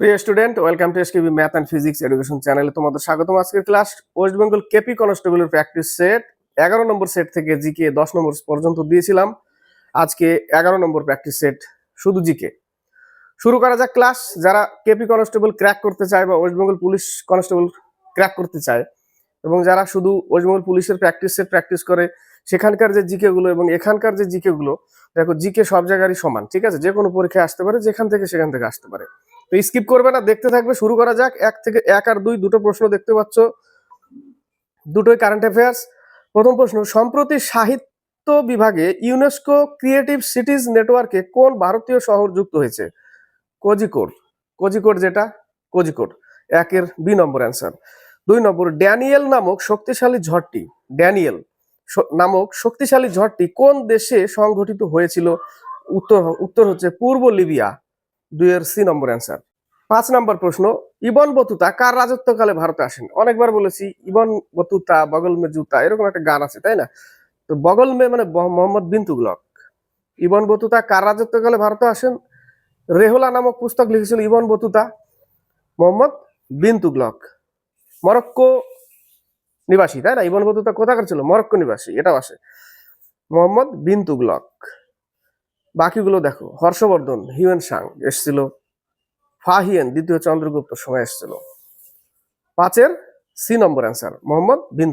প্রিয় student, welcome to SKB math and physics education চ্যানেলে তোমাদের স্বাগতম আজকের ক্লাস ওয়েস্ট বেঙ্গল কেপি কনস্টেবলের প্র্যাকটিস সেট। এগারো নম্বর সেট থেকে জিকে দশ নম্বর পর্যন্ত দিয়েছিলাম। আজকে এগারো নম্বর প্র্যাকটিস সেট শুধু জিকে। শুরু করা যাক ক্লাস। যারা কেপি কনস্টেবল ক্র্যাক করতে চায় বা West Bengal police constable crack করতে চায়, এবং যারা শুধু ওয়েস্ট বেঙ্গল পুলিশের প্র্যাকটিস সেট প্র্যাকটিস করে, সেখানকার যে জিকে গুলো এবং এখানকার যে জিকে গুলো দেখো জিকে সব জায়গারই সমান, ঠিক আছে? যে কোনো পরীক্ষায় আসতে পারে, যেখান থেকে সেখান থেকে আসতে পারে। তো স্কিপ করবে না, দেখতে থাকবে, শুরু করা যাক। এক থেকে এক আর দুই, দুটো প্রশ্ন দেখতে পাচ্ছ। দুটোই কারেন্ট অ্যাফেয়ার্স প্রথম প্রশ্ন, সম্প্রতি সাহিত্য বিভাগে ইউনেস্কো ক্রিয়েটিভ সিটিজ নেটওয়ার্কে কোন ভারতীয় শহর যুক্ত হয়েছে? কোজিকোড। কোজিকোড যেটা? কোজিকোড। একের বি নম্বর অ্যান্সার দুই নম্বর, ড্যানিয়েল নামক শক্তিশালী ঝড়টি, ড্যানিয়েল নামক শক্তিশালী ঝড়টি কোন দেশে সংঘটিত হয়েছিল? উত্তর উত্তর হচ্ছে পূর্ব লিবিয়া। দুইয়ের সি নম্বর অ্যান্সার পাঁচ নম্বর প্রশ্ন, ইবন বতুতা কার রাজত্বকালে ভারতে আসেন? অনেকবার বলেছি, ইবন বতুতা, বগল মে জুতা, এরকম একটা গান আছে, তাই না? তো বগল মে মানে মোহাম্মদ বিন তুগলক। ইবন বতুতা কার রাজত্বকালে ভারতে আসেন? রেহলা নামক পুস্তক লিখেছিল Ibn Battuta, Mohammad bin Tughlaq. Morocco নিবাসী, তাই না? ইবন বতুতা কোথাকার ছিল? মরক্কো নিবাসী, এটাও আসে মোহাম্মদ বিন তুগলক। বাকিগুলো দেখো, হর্ষবর্ধন, হিউয়েন সাং এসছিল, ফাহিয়েন, দ্বিতীয় চন্দ্রগুপ্ত সময় এসেছিল। পাঁচের, সি নম্বর অ্যান্সার মোহাম্মদ বিন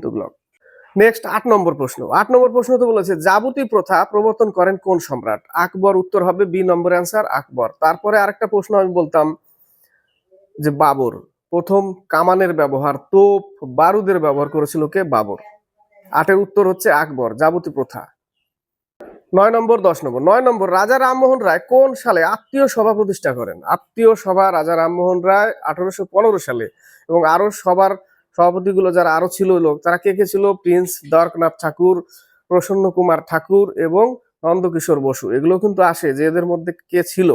নেক্সট আট নম্বর প্রশ্ন। আট নম্বর প্রশ্ন তো বলেছে, যাবতীয় প্রথা প্রবর্তন করেন কোন সম্রাট? আকবর উত্তর হবে বি নম্বর অ্যান্সার আকবর। তারপরে আরেকটা প্রশ্ন আমি বলতাম, যে বাবর, প্রথম কামানের ব্যবহার তোপ বারুদের ব্যবহার করেছিল কে? বাবর। আটের উত্তর হচ্ছে আকবর, যাবতীয় প্রথা। নয় নম্বর, দশ নম্বর। নয় নম্বর, রাজা রামমোহন রায় কোন সালে আত্মীয় সভা প্রতিষ্ঠা করেন? আত্মীয় সভা রাজা রামমোহন রায় আঠারোশো পনেরো সালে এবং আরও সবার সভাপতিগুলো যারা আরও ছিল লোক, তারা কে কে ছিল? প্রিন্স দ্বারকনাথ ঠাকুর, প্রসন্ন কুমার ঠাকুর এবং নন্দকিশোর বসু। এগুলো কিন্তু আসে যে এদের মধ্যে কে ছিল?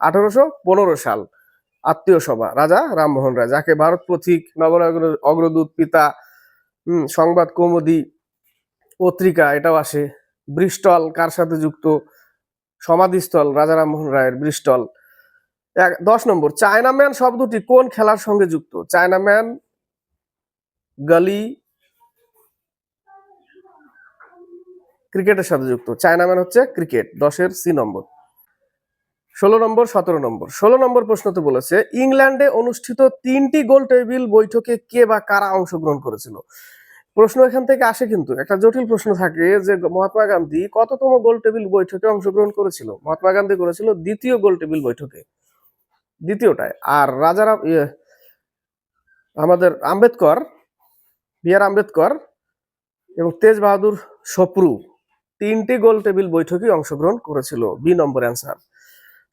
আঠারোশো পনেরো সাল আত্মীয় সভা, রাজা রামমোহন রায়, যাকে ভারত পথিক নবনগর অগ্রদূত পিতা সংবাদ কৌমুদী পত্রিকা এটাও আসে। ব্রিস্টল কার সাথে যুক্ত? সমাধিস্থল রাজা রামমোহন রায়ের ব্রিস্টল। এক, দশ নম্বর, চায়নাম্যান শব্দটি কোন খেলার সঙ্গে যুক্ত? চায়নাম্যান, গলি, ক্রিকেটের সাথে যুক্ত। চায়নাম্যান হচ্ছে ক্রিকেট, দশের সি নম্বর। ষোলো নম্বর, সতেরো নম্বর। ষোলো নম্বর প্রশ্নতে বলেছে, ইংল্যান্ডে অনুষ্ঠিত তিনটি গোল টেবিল বৈঠকে কে বা কারা অংশগ্রহণ করেছিল? প্রশ্ন এখান থেকে আসে কিন্তু একটা জটিল প্রশ্ন থাকে যে মহাত্মা গান্ধী কততম গোল টেবিল বৈঠকে অংশগ্রহণ করেছিল? মহাত্মা গান্ধী করেছিল দ্বিতীয় গোল টেবিল বৈঠকে। দ্বিতীয়টায়। আর রাজারা ইয়ে, আমাদের আম্বেদকর বি আর আম্বেদকর এবং তেজ বাহাদুর সপ্রু তিনটি গোল টেবিল বৈঠকে অংশগ্রহণ করেছিল। বি নম্বর অ্যান্সার।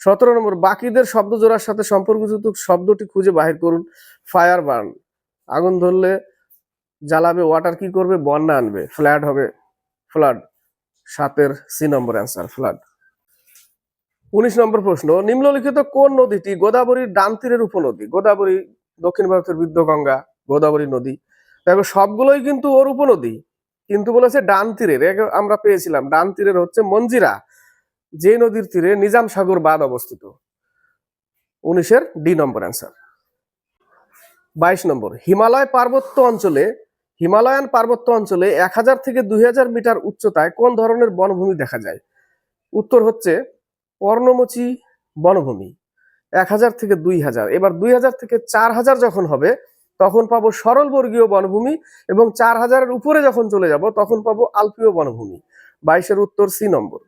সতেরো নম্বর বাকিদের শব্দ জোড়ার সাথে সম্পর্কযুক্ত শব্দটি খুঁজে বাহির করুন। Fire burn. আগুন ধরলে জ্বালাবে ওয়াটার কি করবে? বন্যা আনবে। ফ্ল্যাড হবে। ফ্লাড সাতের সি নম্বর অ্যান্সার ফ্লাড উনিশ নম্বর প্রশ্ন, নিম্নলিখিত কোন নদীটি গোদাবরীর ডান তীরের উপনদী? গোদাবরী, দক্ষিণ ভারতের বৃদ্ধগঙ্গা গোদাবরী নদী। দেখো, সবগুলোই কিন্তু ওর উপনদী, কিন্তু বলেছে ডান তীরের। আমরা পেয়েছিলাম, ডান তীরের হচ্ছে মঞ্জিরা, যে নদীর তীরে নিজাম সাগর বাঁধ অবস্থিত। উনিশের ডি নম্বর অ্যান্সার বাইশ নম্বর হিমালয় পার্বত্য অঞ্চলে হিমালয়ান পার্বত্য অঞ্চলে এক হাজার থেকে দুই হাজার মিটার উচ্চতায় কোন ধরনের বনভূমি দেখা যায়? উত্তর হচ্ছে পর্ণমোচী বনভূমি, এক হাজার থেকে দুই হাজার। এবার দুই হাজার থেকে চার হাজার যখন হবে, তখন পাবো সরলবর্গীয় বনভূমি এবং চার হাজারের উপরে যখন চলে যাব, তখন পাবো আলপীয় বনভূমি। বাইশের উত্তর সি নম্বর।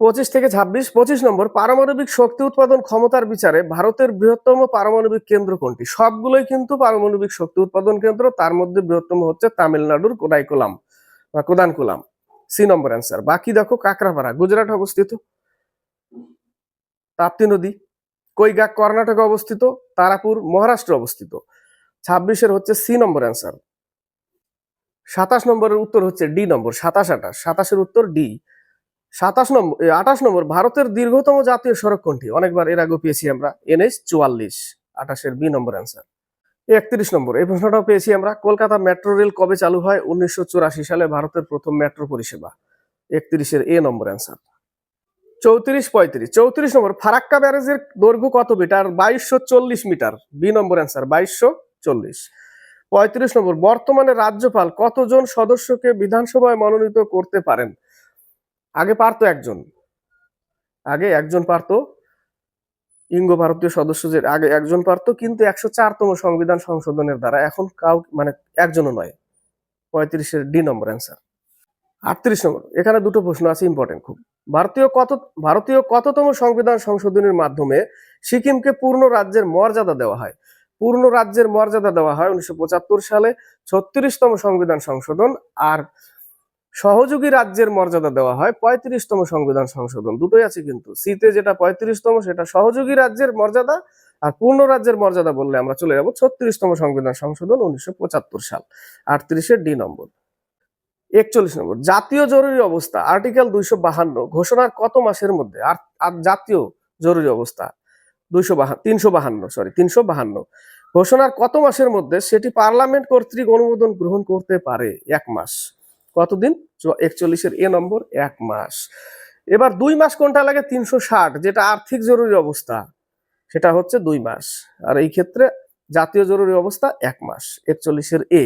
পঁচিশ থেকে ছাব্বিশ, পঁচিশ নম্বর পারমাণবিক শক্তি উৎপাদন ক্ষমতার বিচারে ভারতের বৃহত্তম পারমাণবিক কেন্দ্র কোনটি? সবগুলোই কিন্তু পারমাণবিক শক্তি উৎপাদন কেন্দ্র, তার মধ্যে বৃহত্তম হচ্ছে তামিলনাড়ুর কোডাইকোলাম বা কোদানকুলাম। সি নম্বর অ্যান্সার। বাকি দেখো কাকরাপাড়া গুজরাট অবস্থিত। তাপ্তি নদী, কৈগাক কর্ণাটকে অবস্থিত। তারাপুর, মহারাষ্ট্র অবস্থিত। ছাব্বিশের হচ্ছে সি নম্বর অ্যান্সার। সাতাশ নম্বরের উত্তর হচ্ছে ডি নম্বর, সাতাশ আঠাশ। সাতাশের উত্তর ডি। সাতাশ নম্বর আঠাশ নম্বর, ভারতের দীর্ঘতম জাতীয় সড়ক কোনটি? অনেকবার এর আগে পেয়েছি আমরা। এনএস চুয়াল্লিশ, আঠাশের বি নম্বর অ্যান্সার একত্রিশ নম্বর, এই প্রশ্নটাও পেয়েছি আমরা, কলকাতা মেট্রো রেল কবে চালু হয়? উনিশশো চুরাশি সালে ভারতের প্রথম মেট্রো পরিষেবা। একত্রিশের এ নম্বর অ্যান্সার চৌত্রিশ পঁয়ত্রিশ, চৌত্রিশ নম্বর, ফারাক্কা ব্যারেজের দৈর্ঘ্য কত মিটার? বাইশশো চল্লিশ মিটার। বি নম্বর অ্যান্সার বাইশশো চল্লিশ। পঁয়ত্রিশ নম্বর, বর্তমানে রাজ্যপাল কতজন সদস্যকে বিধানসভায় মনোনীত করতে পারেন? আগে পারতো একজন। আগে একজন পারতো। ইঙ্গ ভারতীয় সদস্য যে, আগে একজন পারতো, কিন্তু একশো চারতম সংবিধান সংশোধনের দ্বারা এখন কাউ মানে একজনও নয়। পঁয়ত্রিশের ডি নম্বর অ্যান্সার। আটত্রিশ নম্বর। এখানে দুটো প্রশ্ন আছে ইম্পর্টেন্ট খুব। ভারতীয় কত, ভারতীয় কততম সংবিধান সংশোধনের মাধ্যমে সিকিমকে পূর্ণ রাজ্যের মর্যাদা দেওয়া হয়? পূর্ণ রাজ্যের মর্যাদা দেওয়া হয় উনিশশো পঁচাত্তর সালে। ছত্রিশতম সংবিধান সংশোধন আর সহযোগী রাজ্যের মর্যাদা দেওয়া হয় পঁয়ত্রিশতম সংবিধান সংশোধন। দুটোই আছে কিন্তু। সিতে যেটা পঁয়ত্রিশতম, সেটা সহযোগী রাজ্যের মর্যাদা আর পূর্ণ রাজ্যের মর্যাদা বললে আমরা চলে যাব ছত্রিশতম সংবিধান সংশোধন উনিশশো পঁচাত্তর সাল, আটত্রিশের ডি নম্বর। একচল্লিশ নম্বর, জাতীয় জরুরি অবস্থা, আর্টিকেল দুইশো বাহান্ন, ঘোষণার কত মাসের মধ্যে? আর জাতীয় জরুরি অবস্থা, দুইশো বাহান্ন তিনশো বাহান্ন সরি তিনশো বাহান্ন। ঘোষণার কত মাসের মধ্যে সেটি পার্লামেন্ট কর্তৃক অনুমোদন গ্রহণ করতে পারে? এক মাস। কতদিন? একচল্লিশের এ নম্বর, এক মাস। এবার দুই মাস কোনটা লাগে? তিনশো ষাট, যেটা আর্থিক জরুরি অবস্থা। সেটা হচ্ছে দুই মাস। আর এই ক্ষেত্রে জাতীয় জরুরি অবস্থা এক মাস, একচল্লিশের এ।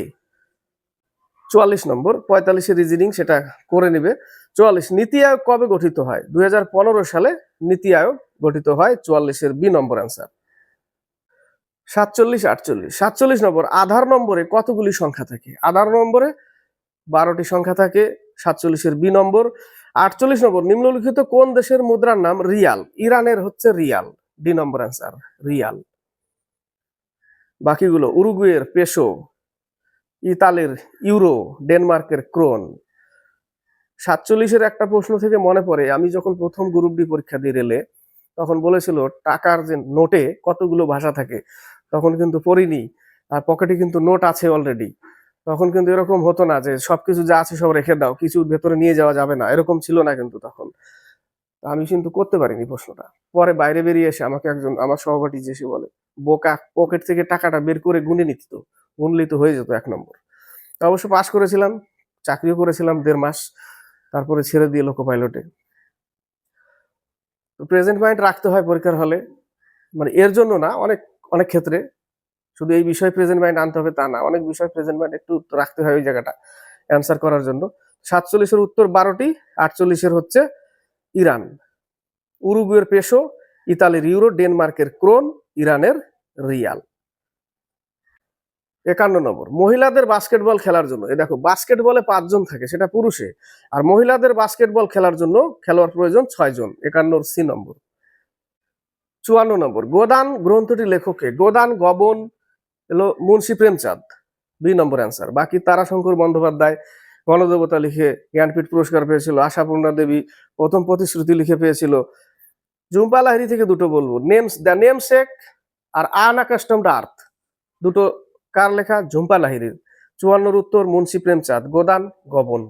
চুয়াল্লিশ নম্বর, পঁয়তাল্লিশের রিজনিং সেটা করে নেবে। চুয়াল্লিশ, নীতি আয়োগ কবে গঠিত হয়? দুই হাজার পনেরো সালে নীতি আয়োগ গঠিত হয় চুয়াল্লিশের বি নম্বর অ্যান্সার সাতচল্লিশ, আটচল্লিশ। সাতচল্লিশ নম্বর, আধার নম্বরে কতগুলি সংখ্যা থাকে? আধার নম্বরে বারোটি সংখ্যা থাকে, সাতচল্লিশের বি নম্বর। আটচল্লিশ নম্বর, নিম্নলিখিত কোন দেশের মুদ্রার নাম রিয়াল? ইরানের হচ্ছে রিয়াল। ডি নম্বর অ্যান্সার, রিয়াল। বাকিগুলো, উরুগুয়ের পেশো, ইতালির ইউরো, ডেনমার্কের ক্রোন। সাতচল্লিশের একটা প্রশ্ন থেকে মনে পড়ে, আমি যখন প্রথম গ্রুপ ডি পরীক্ষা দিয়ে রেলে, তখন বলেছিল, টাকার যে নোটে কতগুলো ভাষা থাকে, তখন কিন্তু পড়িনি। আর পকেটে কিন্তু নোট আছে অলরেডি। তখন কিন্তু এরকম হতো না যে সবকিছু যা আছে সব রেখে দাও, কিছু ভেতরে নিয়ে যাওয়া যাবে না। এরকম ছিল না কিন্তু তখন। আমি কিন্তু করতে পারিনি প্রশ্নটা। পরে বাইরে বেরিয়ে এসে আমাকে একজন, আমার সহপাঠী যে বলে, বোকা পকেট থেকে টাকাটা বের করে গুনে নিত তো, গুনলেই তো হয়ে যেত এক নম্বর। অবশ্য পাশ করেছিলাম, চাকরিও করেছিলাম দেড় মাস, তারপরে ছেড়ে দিয়ে লোকো পাইলটে তো প্রেজেন্ট মাইন্ড রাখতে হয় পরীক্ষার হলে। মানে এর জন্য না, অনেক অনেক ক্ষেত্রে শুধু এই বিষয়ে প্রেজেন্ট মাইন্ড আনতে হবে তা না, অনেক বিষয় প্রেজেন্ট মাইন্ড একটু রাখতে হয় ওই জায়গাটা অ্যান্সার করার জন্য। সাতচল্লিশের উত্তর বারোটি আটচল্লিশের হচ্ছে ইরান। উরুগুয়ের পেশো ইতালির ইউরো ডেনমার্কের ক্রোন ইরানের রিয়াল একান্ন নম্বর, মহিলাদের বাস্কেটবল খেলার জন্য। এ দেখো বাস্কেটবলে পাঁচজন থাকে, সেটা পুরুষে। আর মহিলাদের বাস্কেটবল খেলার জন্য খেলোয়াড় প্রয়োজন ছয় জন, একান্নর সি নম্বর। চুয়ান্ন নম্বর, গোদান গ্রন্থটি লেখকে, গোদান, গবন এলো মুন্সী প্রেমচাঁদ, দুই নম্বর অ্যান্সার বাকি তারাশঙ্কর বন্দ্যোপাধ্যায় গণদেবতা লিখে জ্ঞানপীঠ পুরস্কার পেয়েছিল, আশাপূর্ণা দেবী প্রথম প্রতিশ্রুতি লিখে পেয়েছিল। জুম্পা লাহিরি থেকে দুটো বলব, নেমস, দ্য নেম শেক আর আনআকাস্টমড আর্থ। দুটো কার লেখা? ঝুম্পা লাহিরির চুয়ান্নর উত্তর মুন্সী প্রেমচাঁদ, গোদান, গবন।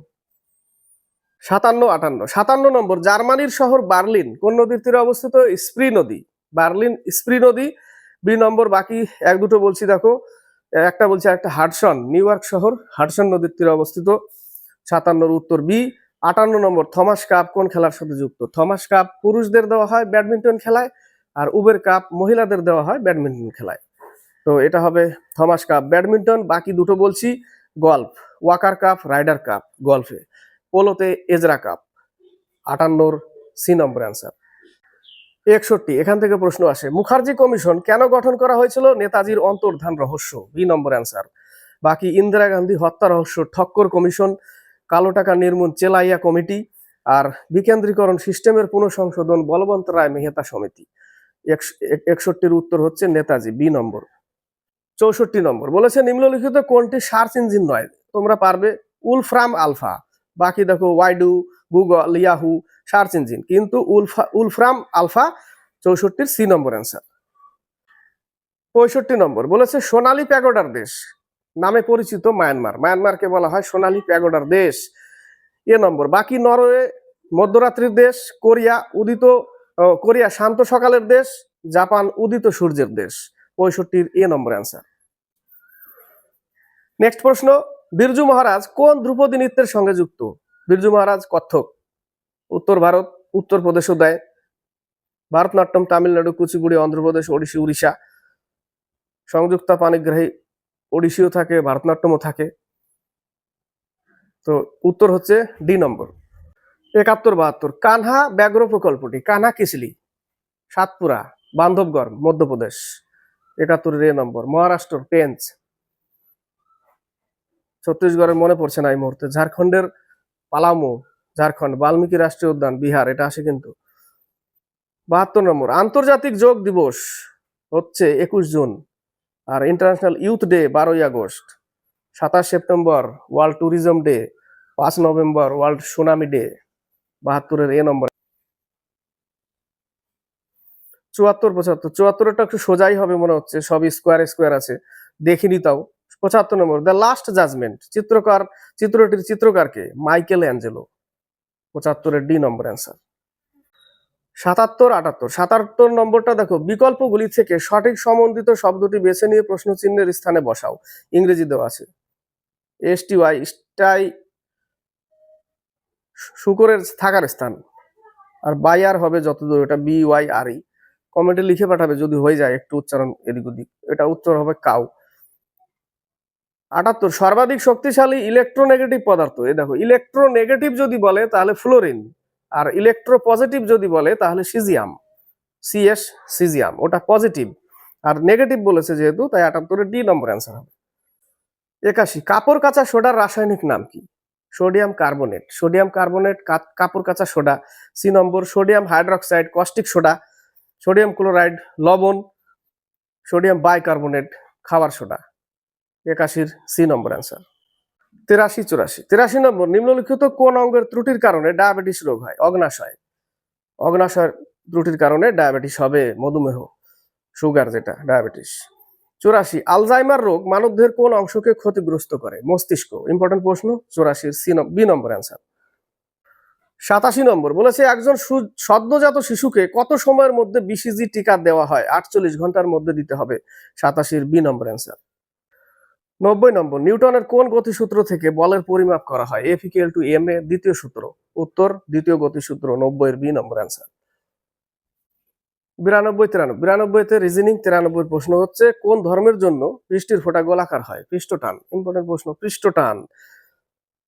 সাতান্ন, আটান্ন। সাতান্ন নম্বর, জার্মানির শহর বার্লিন, কোন নদীর তীরে অবস্থিত? স্প্রি নদী। বার্লিন, স্প্রি নদী বি নম্বর, বাকি এক দুটো বলছি, দেখো। একটা বলছি একটা হাডসন নিউ ইয়র্ক শহর হাডসন নদীর তীরে অবস্থিত। সাতান্নর উত্তর, বি। আটান্ন নম্বর, থমাস কাপ, কোন খেলার সাথে যুক্ত? থমাস কাপ পুরুষদের দেওয়া হয় ব্যাডমিন্টন খেলায়, আর উবের কাপ মহিলাদের দেওয়া হয় ব্যাডমিন্টন খেলায়। তো এটা হবে থমাস কাপ, ব্যাডমিন্টন, বাকি দুটো বলছি, golf, Walker cup, Ryder cup, গল্ফে। পোলোতে এজরা কাপ। আটান্নর সি নম্বর অ্যান্সার। একষট্টি, এখান থেকে প্রশ্ন আসে, মুখার্জি কমিশন কেন গঠন করা হয়েছিল? নেতাজির অন্তর্ধান রহস্য বি নম্বর অ্যান্সার। বাকি ইন্দিরা গান্ধী হত্যা রহস্য, ঠক্কর কমিশন, কালো টাকা নির্মূল চেলাইয়া কমিটি আর বিকেন্দ্রীকরণ সিস্টেমের পুনঃসংশোধন বলবন্ত রায় মেহতা সমিতি। একষট্টির উত্তর হচ্ছে নেতাজি, বি নম্বর। চৌষট্টি নম্বর, বলেছে নিম্নলিখিত কোনটি সার্চ ইঞ্জিন নয়? তোমরা পারবে, উলফ্রাম আলফা। বাকি দেখো, Baidu, Google, Yahoo search engine. কিন্তু উলফা, উলফ্রাম আলফা চৌষট্টির সি নম্বর অ্যান্সার। পঁয়ষট্টি নম্বর বলেছে, সোনালি প্যাগোডার দেশ, নামে পরিচিত মায়ানমার। মায়ানমারকে বলা হয় সোনালী প্যাগোডার দেশ। এ নম্বর, বাকি নরওয়ে, মধ্যরাত্রির দেশ, কোরিয়া উদিত কোরিয়া শান্ত সকালের দেশ, জাপান উদিত সূর্যের দেশ। পঁয়ষট্টির এ নম্বর অ্যান্সার। নেক্সট প্রশ্ন, বিরজু মহারাজ কোন ধ্রুপদী নৃত্যের সঙ্গে যুক্ত? বিরজু মহারাজ কত্থক। উত্তর ভারত উত্তরপ্রদেশও দেয়। ভারতনাট্যম, তামিলনাড়ু, কুচিপুড়ি, অন্ধ্রপ্রদেশ, ওড়িশি, উড়িষ্যা। সংযুক্তা পানিগ্রাহী ওড়িশিও থাকে, ভারতনাট্যমও থাকে। তো উত্তর হচ্ছে ডি নম্বর। একাত্তর, বাহাত্তর। কানহা ব্যাঘ্র প্রকল্পটি, কানহা কিসলি সাতপুরা, বান্ধবগড়, মধ্যপ্রদেশ। একাত্তরের এ নম্বর। মহারাষ্ট্র পেঞ্চ ছত্তিশগড়ের মনে পড়ছে না এই মুহূর্তে। ঝাড়খণ্ডের পালামু ঝাড়খণ্ড, বাল্মীকি রাষ্ট্রীয় উদ্যান, বিহার, এটা আসে কিন্তু। বাহাত্তর নম্বর, আন্তর্জাতিক যোগ দিবস হচ্ছে একুশ জুন আর ইন্টারন্যাশনাল ইউথ ডে বারোই আগস্ট, সাতাশ সেপ্টেম্বর ওয়ার্ল্ড ট্যুরিজম ডে পাঁচ নভেম্বর ওয়ার্ল্ড সুনামি ডে বাহাত্তরের এ নম্বর। চুয়াত্তর, পঁচাত্তর চুয়াত্তরটা একটু সোজাই হবে মনে হচ্ছে, সবই স্কোয়ার স্কোয়ার আছে, দেখিনি তাও। পঁচাত্তর নম্বর দ্য লাস্ট জাজমেন্ট চিত্রকার, চিত্রটির চিত্রকারকে, মাইকেল অ্যাঞ্জেলো। পঁচাত্তরের ডি নম্বর অ্যান্সার সাতাত্তর, আটাত্তর। সাতাত্তর নম্বরটা দেখো, বিকল্পগুলি থেকে সঠিক সমন্বিত শব্দটি বেছে নিয়ে প্রশ্ন চিহ্নের স্থানে বসাও। ইংরেজি দেওয়া আছে। এস টি ওয়াই স্টাই, শুকরের থাকার স্থান। আর বাই আর হবে যতদূর, এটা বি ওয়াই আর ই কমেন্টে লিখে পাঠাবে, যদি হয়ে যায় একটু উচ্চারণ এদিক ওদিক এটা উত্তর হবে কাউ। আটাত্তর, সর্বাধিক শক্তিশালী ইলেকট্রোনেগেটিভ পদার্থ। এই দেখো ইলেকট্রোনেগেটিভ যদি বলে, তাহলে ফ্লোরিন আর ইলেকট্রো পজিটিভ যদি বলে, তাহলে সিজিয়াম সিএস সিজিয়াম ওটা পজিটিভ আর নেগেটিভ বলেছে যেহেতু, তাই আটাত্তরের ডি নম্বর অ্যান্সার হবে। একাশি, কাপড় কাঁচা সোডার রাসায়নিক নাম কি? Sodium carbonate. সোডিয়াম কার্বনেট কাপড় কাঁচা সোডা সি নম্বর sodium hydroxide caustic soda, sodium chloride, লবণ, সোডিয়াম বাইকার্বনেট খাবার সোডা। একাশির সি নম্বর অ্যান্সার তেরাশি, চুরাশি। তেরাশি নম্বর, নিম্নলিখিত কোন অঙ্গের ত্রুটির কারণে ডায়াবেটিস রোগ হয়? অগ্নাশয়। অগ্নাশয় ত্রুটির কারণে ডায়াবেটিস হবে, মধুমেহ, সুগার যেটা, ডায়াবেটিস। চুরাশি, আলজাইমার রোগ মানবদেহের কোন অংশকে ক্ষতিগ্রস্ত করে? মস্তিষ্ক ইম্পর্টেন্ট প্রশ্ন, চুরাশির সি বি নম্বর অ্যান্সার সাতাশি নম্বর, বলেছে একজন সদ্যজাত শিশুকে কত সময়ের মধ্যে বিসিজি টিকা দেওয়া হয়? আটচল্লিশ ঘণ্টার মধ্যে দিতে হবে। সাতাশির বি নম্বর অ্যান্সার নব্বই নম্বর, নিউটনের কোন গতিসূত্র থেকে বলের পরিমাপ করা হয়? F equal to M A দ্বিতীয় সূত্র। উত্তর, দ্বিতীয় গতিসূত্র, নব্বই এর বি নম্বর অ্যান্সার বিরানব্বই, তিরানব্বই। বিরানব্বইতে রিজনিং তিরানব্বই প্রশ্ন হচ্ছে, কোন ধর্মের জন্য পৃষ্ঠের ফোঁটা গোলাকার হয়? পৃষ্ঠটান। ইম্পর্টেন্ট প্রশ্ন, পৃষ্ঠটান।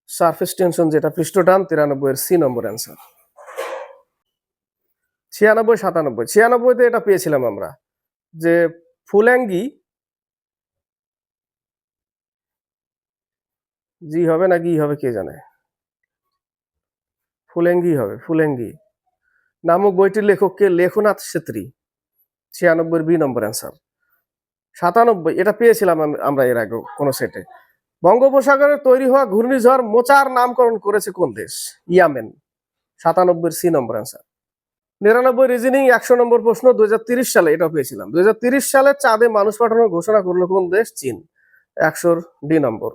সারফেস টেনশন যেটা, পৃষ্ঠটান, তিরানব্বই এর সি নম্বর অ্যান্সার ছিয়ানব্বই, সাতানব্বই। ছিয়ানব্বইতে এটা পেয়েছিলাম আমরা, যে ফুল্যাঙ্গি জি হবে না কি হবে, কে জানে? ফুলেঙ্গি হবে, ফুলেঙ্গি। নামক বইটির লেখককে লেখনাথ ছেত্রী ছিয়ানব্বই বি নম্বর অ্যান্সার সাতানব্বই, এটা পেয়েছিলাম আমরা এর আগে কোনো সেটে বঙ্গোপসাগরে তৈরি হওয়া ঘূর্ণিঝড় মোচার নামকরণ করেছে কোন দেশ? ইয়ামেন সাতানব্বই সি নম্বর অ্যান্সার নিরানব্বই রিজনিং একশো নম্বর প্রশ্ন, দুই সালে এটা পেয়েছিলাম। দুই সালে চাঁদে মানুষ পাঠানোর ঘোষণা করল কোন দেশ? চীন, একশোর ডি নম্বর।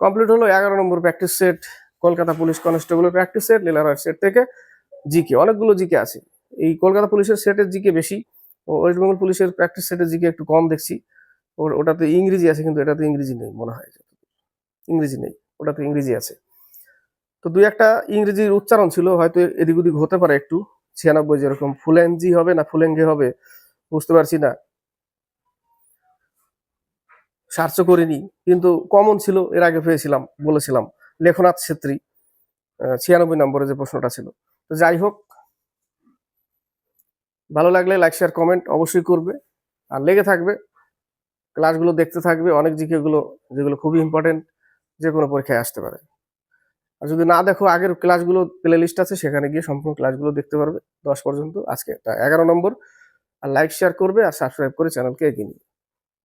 কমপ্লিট হলো এগারো নম্বর প্র্যাকটিস সেট কলকাতা পুলিশ কনস্টেবলের প্র্যাকটিস সেট লীলারায় সেট থেকে জিকে। অনেকগুলো জিকে আছে। এই কলকাতা পুলিশের সেটের জিকে বেশি। ওয়েস্ট বেঙ্গল পুলিশের প্র্যাকটিস সেটের জিকে একটু কম দেখছি। ওটাতে ইংরেজি আছে কিন্তু এটাতে ইংরেজি নেই মনে হয়। ইংরেজি নেই, ওটাতে ইংরেজি আছে। তো দুই একটা ইংরেজির উচ্চারণ ছিল, হয়তো এদিক ওদিক হতে পারে একটু। ছিয়ানব্বই যেরকম ফুলেনজি হবে না ফুলেঙ্গে হবে, বুঝতে পারছি না। সার্চ করিনি, কিন্তু কমন ছিল, এর আগে পেয়েছিলাম, বলেছিলাম। লেখনাথ ছেত্রী ছিয়ানব্বই নম্বরে যে প্রশ্নটা ছিল। তো যাই হোক, ভালো লাগলে লাইক শেয়ার কমেন্ট অবশ্যই করবে। আর লেগে থাকবে ক্লাসগুলো দেখতে থাকবে, অনেক জিকে গুলো যেগুলো খুবই ইম্পর্টেন্ট যে কোনো পরীক্ষায় আসতে পারে। আর যদি না দেখো, আগের ক্লাসগুলো প্লে লিস্ট আছে, সেখানে গিয়ে সম্পূর্ণ ক্লাসগুলো দেখতে পারবে। দশ পর্যন্ত, আজকে এগারো নম্বর। আর লাইক শেয়ার করবে আর সাবস্ক্রাইব করে চ্যানেলকে এগিয়ে নিবে।